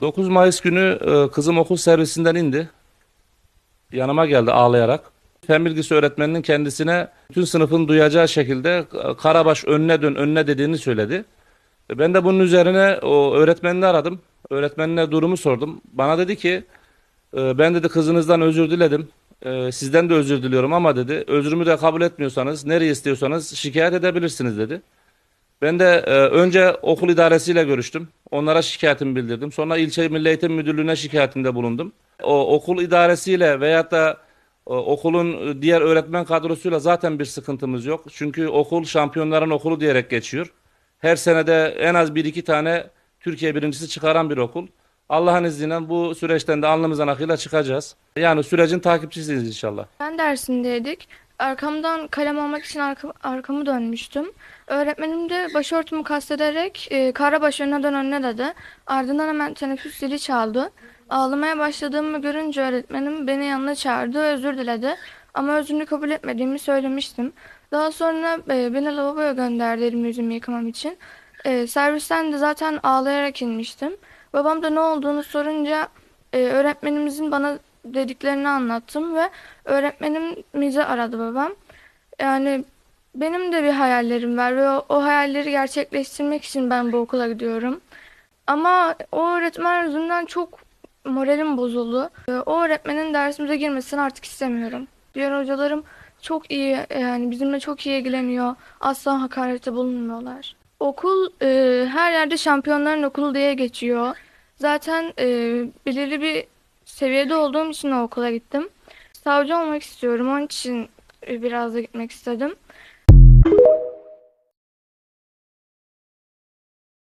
9 Mayıs günü e, kızım okul servisinden indi. Yanıma geldi ağlayarak. Fen bilgisi öğretmeninin kendisine bütün sınıfın duyacağı şekilde Karabaş önüne dön önüne dediğini söyledi. E, Ben de bunun üzerine o öğretmenini aradım. Öğretmenine durumu sordum. Bana dedi ki e, ben dedi kızınızdan özür diledim. Sizden de özür diliyorum ama dedi özrümü de kabul etmiyorsanız nereye istiyorsanız şikayet edebilirsiniz dedi. Ben de e, önce okul idaresiyle görüştüm. Onlara şikayetimi bildirdim. Sonra ilçe Milli Eğitim Müdürlüğü'ne şikayetimde bulundum. O okul idaresiyle veyahut da o, okulun e, diğer öğretmen kadrosuyla zaten bir sıkıntımız yok. Çünkü okul şampiyonların okulu diyerek geçiyor. Her senede en az bir iki tane Türkiye birincisi çıkaran bir okul. Allah'ın izniyle bu süreçten de alnımızdan akıyla çıkacağız. Yani sürecin takipçisiyiz inşallah. Ben dersindeydik. Arkamdan kalem almak için arka- arkamı dönmüştüm. Öğretmenim de başörtümü kastederek e, Karabaş önüne dön önüne dedi. Ardından hemen teneffüs zili çaldı. Ağlamaya başladığımı görünce öğretmenim beni yanına çağırdı özür diledi. Ama özrünü kabul etmediğimi söylemiştim. Daha sonra e, beni lavaboya gönderdi elimi yüzümü yıkamam için. E, servisten de zaten ağlayarak inmiştim. Babam da ne olduğunu sorunca e, öğretmenimizin bana dediklerini anlattım ve öğretmenimizi aradı babam. Yani benim de bir hayallerim var ve o, o hayalleri gerçekleştirmek için ben bu okula gidiyorum. Ama o öğretmen yüzünden çok moralim bozuldu. E, O öğretmenin dersimize girmesini artık istemiyorum. Diğer hocalarım çok iyi yani bizimle çok iyi ilgileniyor. Asla hakarete bulunmuyorlar. Okul e, her yerde şampiyonların okulu diye geçiyor. Zaten e, belirli bir seviyede olduğum için okula gittim. Savcı olmak istiyorum. Onun için biraz da gitmek istedim.